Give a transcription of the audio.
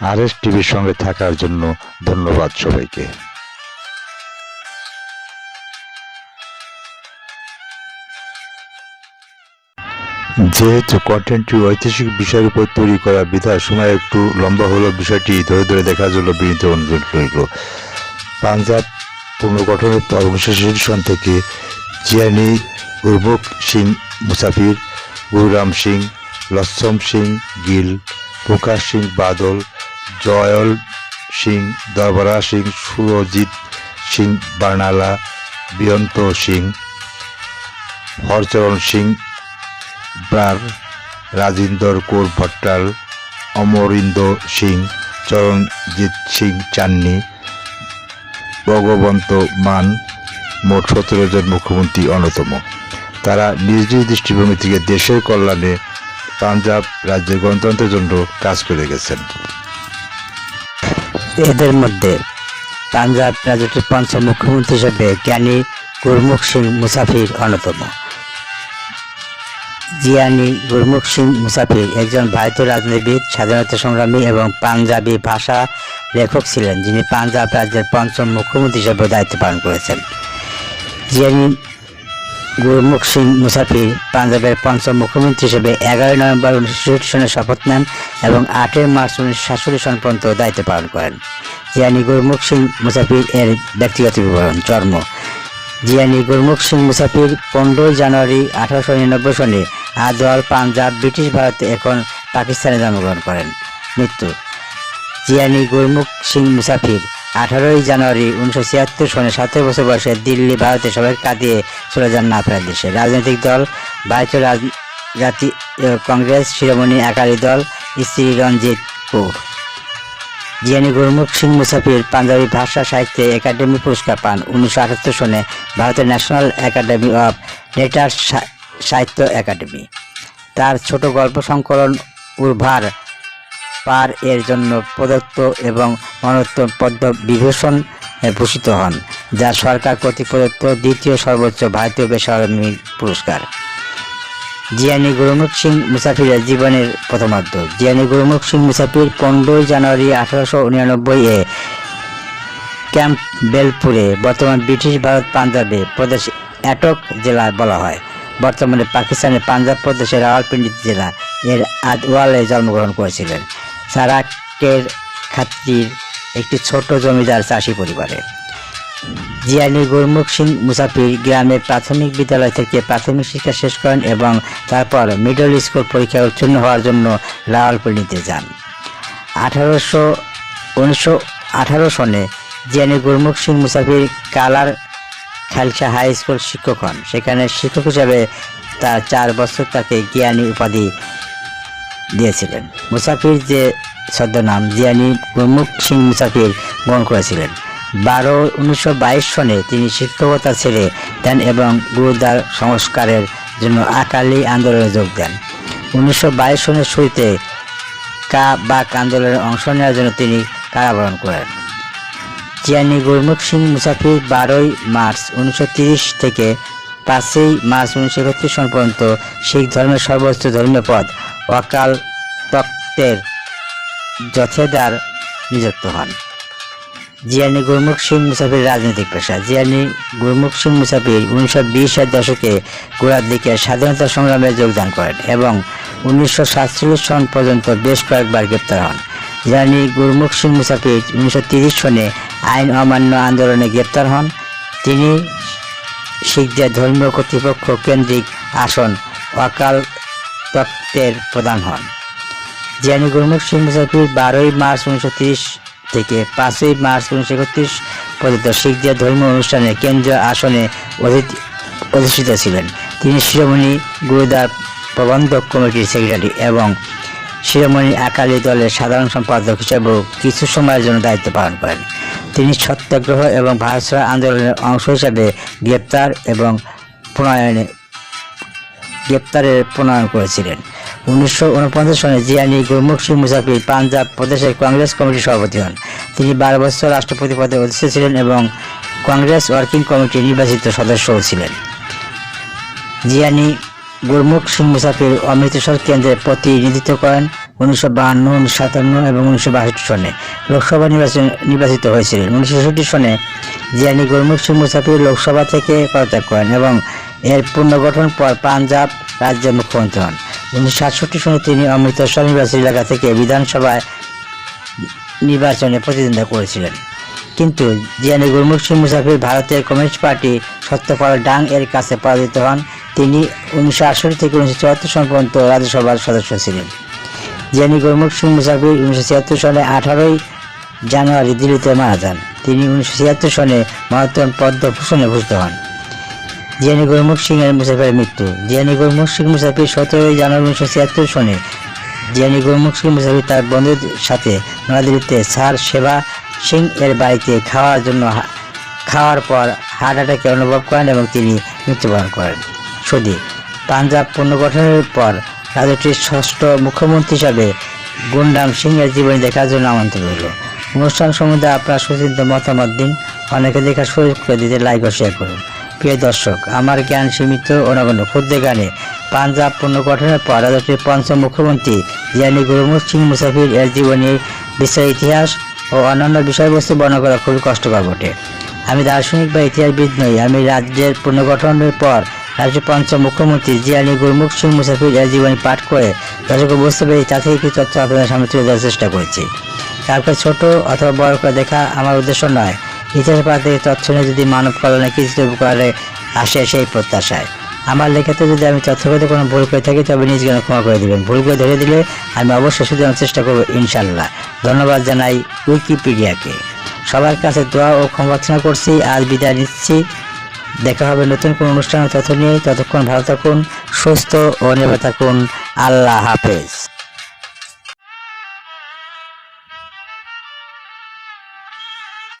আর S টিভির সঙ্গে থাকার জন্য ধন্যবাদ সবাইকে। যেহেতু কন্টেন্টটি ঐতিহাসিক বিষয়ের উপর তৈরি করা, বিধায় সময় একটু লম্বা হলো বিষয়টি, ধরে ধরে দেখার জন্য বিনীত অনুরোধ রইল। পাঞ্জাব পুনর্গঠনের সন থেকে জিয়ানি গুরমুখ সিং মুসাফির, গুরুরাম সিং, লচ্ছম সিং, গিল, প্রকাশ সিং বাদল জয়ল সিং, দরবারা সিং, সুরজিৎ সিং, বার্নালা, বিয়ন্ত সিং, হরচরণ সিং, ব্রার, রাজিন্দর কৌর ভট্টাল, অমরিন্দ সিং, চরণজিৎ সিং চান্নি, ভগবন্ত মান, মোট সতেরো জন মুখ্যমন্ত্রী অন্যতম। তারা নিজ নিজ দৃষ্টিভঙ্গি থেকে দেশের কল্যাণে পাঞ্জাব রাজ্যের গণতন্ত্রের জন্য কাজ করে গেছেন। এদের মধ্যে পাঞ্জাব রাজ্যটির পঞ্চম মুখ্যমন্ত্রী হিসেবে জ্ঞানী গুরমুখ সিং মুসাফির অন্যতম। জিয়ানি গুরমুখ সিং মুসাফির একজন ভারতীয় রাজনীতিবিদ, স্বাধীনতা সংগ্রামী এবং পাঞ্জাবি ভাষা লেখক ছিলেন, যিনি পাঞ্জাব রাজ্যের পঞ্চম মুখ্যমন্ত্রী হিসেবে দায়িত্ব পালন করেছেন। জিয়ানি গুরমুখ সিং মুসাফির পাঞ্জাবের পঞ্চম মুখ্যমন্ত্রী হিসেবে এগারোই নভেম্বর উনিশশো সনে শপথ নেন এবং আটই মার্চ উনিশশো সাতষট্টি সন পর্যন্ত দায়িত্ব পালন করেন। জিয়ানি গুরমুখ সিং মুসাফির এর ব্যক্তিগত বিবরণ, জন্ম। জিয়ানি গুরমুখ সিং মুসাফির পনেরোই জানুয়ারি আঠারোশো নিরানব্বই সনে আদওয়াল পাঞ্জাব, ব্রিটিশ ভারতে এখন পাকিস্তানে জন্মগ্রহণ করেন। মৃত্যু। জিয়ানি গুরমুখ সিং মুসাফির আঠারোই জানুয়ারি উনিশশো ছিয়াত্তর সনে সতেরো বছর বয়সে দিল্লি ভারতে সবাই কাঁদিয়ে চলে যান না ফেরার দেশে। রাজনৈতিক দল ভারতীয় রাজ- জাতি কংগ্রেস, শিরোমণি আকালি দল, স্ত্রী রঞ্জিত কৌর জিয়ানি গুরমুখ সিং মুসাফির পাঞ্জাবি ভাষা সাহিত্যে একাডেমি পুরস্কার পান। উনিশশো আটাত্তর সনে ভারতের national academy of letter Sahitya Akademi. তার ছোট গল্প সংকলন উর্ভার পার এর জন্য প্রদত্ত এবং মরণোত্তর পদ্ম বিভূষণ ভূষিত হন, যা সরকার কর্তৃক প্রদত্ত দ্বিতীয় সর্বোচ্চ ভারতীয় বেসরকারি পুরস্কার। জিয়ানি গুরুমুখ সিং মুসাফিরের জীবনের প্রথমার্ধ। জিয়ানি গুরুমুখ সিং মুসাফির পনেরোই জানুয়ারি আঠারোশো উনিয়ানব্বই এ ক্যাম্প বেলপুরে বর্তমান ব্রিটিশ ভারত পাঞ্জাবে প্রদেশ অ্যাটক জেলা বলা হয়। বর্তমানে পাকিস্তানের পাঞ্জাব প্রদেশের রাওয়ালপিন্ডি জেলা এর আদওয়ালে জন্মগ্রহণ করেছিলেন। সারাকের খাতির একটি ছোট জমিদার চাষি পরিবারে। জিয়ানি গুরমুখ সিং মুসাফির গ্রামের প্রাথমিক বিদ্যালয় থেকে প্রাথমিক শিক্ষা শেষ করেন এবং তারপর মিডল স্কুল পরীক্ষায় উত্তীর্ণ হওয়ার জন্য রাওয়ালপিন্ডিতে যান। আঠারোশো, উনিশশো আঠারো সনে জিয়ানি গুরমুখ সিং মুসাফির কালার খালসা হাই স্কুল শিক্ষক হন। সেখানে শিক্ষক হিসাবে তার চার বছর তাকে জ্ঞানী উপাধি দিয়েছিলেন। মুসাফির যে ছদ্মনাম, জিয়ানি গুরমুখ সিং মুসাফির গ্রহণ করেছিলেন। বারো উনিশশো সনে তিনি শিক্ষকতা ছেড়ে দেন এবং গুরুদ্বার সংস্কারের জন্য আকালি আন্দোলনে যোগ দেন। উনিশশো বাইশ সনের শুরুতে কা বাক আন্দোলনে অংশ নেওয়ার জন্য তিনি কারাবরণ করেন। জিয়ানি গুরমুখ সিং মুসাফির বারোই মার্চ উনিশশো থেকে পাঁচই মার্চ উনিশশো একত্রিশ সন পর্যন্ত শিখ ধর্মের সর্বোচ্চ ধর্মীয় পদ অকাল তক্তের জথেদার নিযুক্ত হন। জিয়ানি গুরমুখ সিং মুসাফির রাজনৈতিক পেশা। জিয়ানি গুরমুখ সিং মুসাফির উনিশশো বিশের দশকে গোড়ার দিকে স্বাধীনতা সংগ্রামে যোগদান করেন এবং উনিশশো সাতচল্লিশ সন পর্যন্ত বেশ কয়েকবার গ্রেপ্তার হন। জিয়ানি গুরমুখ সিং মুসাফির উনিশশো তিরিশ সনে আইন অমান্য আন্দোলনে গ্রেপ্তার হন। তিনি শিখদের ধর্মীয় কর্তৃপক্ষ কেন্দ্রিক আসন অকাল তত্ত্বের প্রধান হন। জিয়ানি গুরমুখ সিং মুসাফির বারোই মার্চ উনিশশো তিরিশ থেকে পাঁচই মার্চ উনিশশো একত্রিশ পর্যন্ত শিখদের ধর্মীয় অনুষ্ঠানে কেন্দ্রীয় আসনে অধি- অধিষ্ঠিত ছিলেন। তিনি শিরোমণি, গুরুদ্বার প্রবন্ধক কমিটির সেক্রেটারি এবং শিরোমণি আকালি দলের সাধারণ সম্পাদক হিসেবেও কিছু সময়ের জন্য দায়িত্ব পালন করেন। তিনি সত্যাগ্রহ এবং ভারত আন্দোলনের অংশ হিসেবে গ্রেপ্তার এবং প্রণয়নে গ্রেপ্তারের প্রণয়ন করেছিলেন। উনিশশো উনপঞ্চাশ সনে জিয়ানি গুরমুখ সিং মুসাফির পাঞ্জাব প্রদেশের কংগ্রেস কমিটির সভাপতি হন। তিনি বারো বছর রাষ্ট্রপতি পদে অধিষ্ঠিত ছিলেন এবং কংগ্রেস ওয়ার্কিং কমিটির নির্বাচিত সদস্যও ছিলেন। জিয়ানি গুরমুখ সিং মুসাফির অমৃতসর কেন্দ্রে প্রতিনিধিত্ব করেন উনিশশো বাহান্ন, উনিশশো সাতান্ন এবং উনিশশো বাষট্টি সনে। লোকসভা নির্বাচন নির্বাচিত হয়েছিলেন। উনিশশো ছেষট্টি সনে জিয়ানি গুরমুখ সিং মুসাফির লোকসভা থেকে পদত্যাগ করেন এবং এর পুনর্গঠন পর পাঞ্জাব রাজ্যের মুখ্যমন্ত্রী হন। উনিশশো সাতষট্টি সনে তিনি অমৃতসর নির্বাচনী এলাকা থেকে বিধানসভায় নির্বাচনে প্রতিদ্বন্দ্বিতা করেছিলেন। কিন্তু জিয়ানি গুরমুখ সিং মুসাফির ভারতের কমিউনিস্ট পার্টি সত্যপাল ডাং এর কাছে পরাজিত হন। তিনি উনিশশো আটষট্টি থেকে উনিশশো চুয়াত্তর সাল পর্যন্ত রাজ্যসভার সদস্য ছিলেন। জিয়ানি গুরমুখ সিং মুসাফির উনিশশো ছিয়াত্তর সালে আঠারোই জানুয়ারি দিল্লিতে মারা যান। তিনি উনিশশো ছিয়াত্তর সনে মহাত্মা পদ্মভূষণে ভূষিত হন। জিয়ানি গুরমুখ সিং এর মুসাফিরের মৃত্যু। জিয়ানি গুরমুখ সিং মুসাফির সতেরোই জানুয়ারি উনিশশো ছিয়াত্তর সনে জিয়ানি গুরমুখ সিং মুসাফির তার বন্ধুর সাথে নয়াদিল্লিতে স্যার সেবা সিং এর বাড়িতে খাওয়ার জন্য খাওয়ার পর হার্ট অ্যাটাকে অনুভব করেন এবং তিনি মৃত্যুবরণ করেন। সদি পাঞ্জাব পুনর্গঠনের পর রাজ্যটির ষষ্ঠ মুখ্যমন্ত্রী হিসাবে গুন্ডাম সিং এর জীবনী দেখার জন্য আমন্ত্রণ রইল। অনুষ্ঠান সম্বন্ধে আপনার সুচিন্তিত মতামত দিন। অনেকে দেখার সুযোগ করে দিতে লাইক ও শেয়ার করুন। প্রিয় দর্শক, আমার জ্ঞান সীমিত ও নগণ্য ক্ষুদ্র জ্ঞানে, পাঞ্জাব পুনর্গঠনের পর রাজ্যটির পঞ্চম মুখ্যমন্ত্রী জিয়ানি গুরুমুখ সিং মুসাফির এর জীবনীর বিশ্বের ইতিহাস ও অন্যান্য বিষয়বস্তু বর্ণনা করা খুবই কষ্টকর বটে। আমি দার্শনিক বা ইতিহাসবিদ নই, আমি রাজ্যের পুনর্গঠনের পর রাজ্যের পঞ্চম মুখ্যমন্ত্রী জিয়ানি গুরমুখ সিং মুসাফির এর জীবনী পাঠ করে দর্শককে বুঝতে পেরে তা থেকে কিছু তথ্য আপনাদের সামনে তুলে দেওয়ার চেষ্টা করেছি। তারপর ছোট অথবা বড় করে দেখা আমার উদ্দেশ্য নয় ইতিহাস থেকে তথ্য যদি মানব কল্যাণে কিছু উপকারে আসে সেই প্রত্যাশায়। আমার লেখাতে যদি আমি তথ্যগত কোনো ভুল করে থাকি, তবে নিজ জ্ঞান ক্ষমা করে দেবেন। ভুল করে ধরে দিলে আমি অবশ্যই শুধরানোর চেষ্টা করব ইনশাল্লাহ ধন্যবাদ জানাই উইকিপিডিয়াকে। সবার কাছে দোয়া ও ক্ষমা প্রার্থনা করছি। আজ বিদায় নিচ্ছি। দেখা হবে নতুন কোনো অনুষ্ঠানের তথ্য নিয়ে ততক্ষণ ভালো থাকুন, সুস্থ ও নিরাপদ থাকুন। আল্লাহ হাফেজ।